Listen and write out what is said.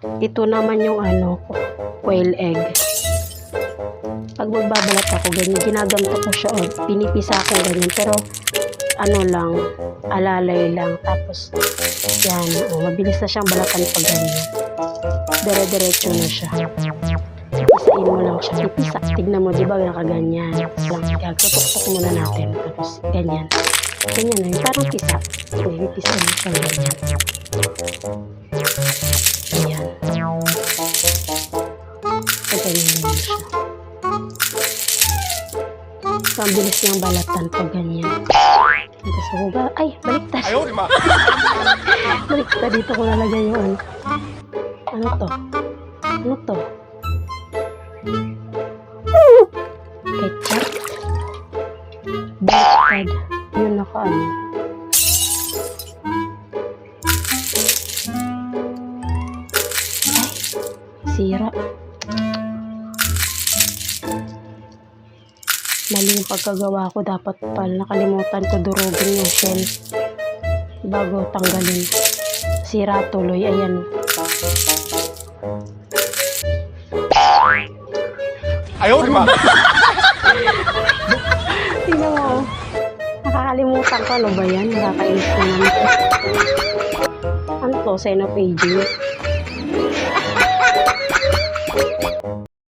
Ito naman yung ano, quail egg. Pag magbabalat ako, ganyan, ginaganto ko siya o pinipisa ko ganyan. Pero, ano lang, alalay lang. Tapos, yan, oh, mabilis na siyang balatan pag ganyan. Dire-diretso na siya. Pisain mo lang siya. Ipisa. Tignan mo, di ba, nakaganyan. Lang, yan, tutok-tok muna natin. Tapos, ganyan. Ganyan na yun. Parang pisa. Pipisa mo siya ganyan. Pagaling na siya. So, ang bilis niyang balatan pag ganyan. Dito sa buba. Ay, baliktad. Ayaw, lima. baliktad dito ko lalagay yun. Ano. ano to? Ano to? Ketchup? Baliktad. Yun ako ano. Ay, sira. Sira. Mali yung pagkagawa ko. Dapat pala nakalimutan ko durugin yung shell bago tanggalin. Sira tuloy. Ayan. Ayaw, di ba? Tingnan mo. Oh. Nakakalimutan ko. Ano ba yan? Nakakaisip naman. Ano to? Senopaging?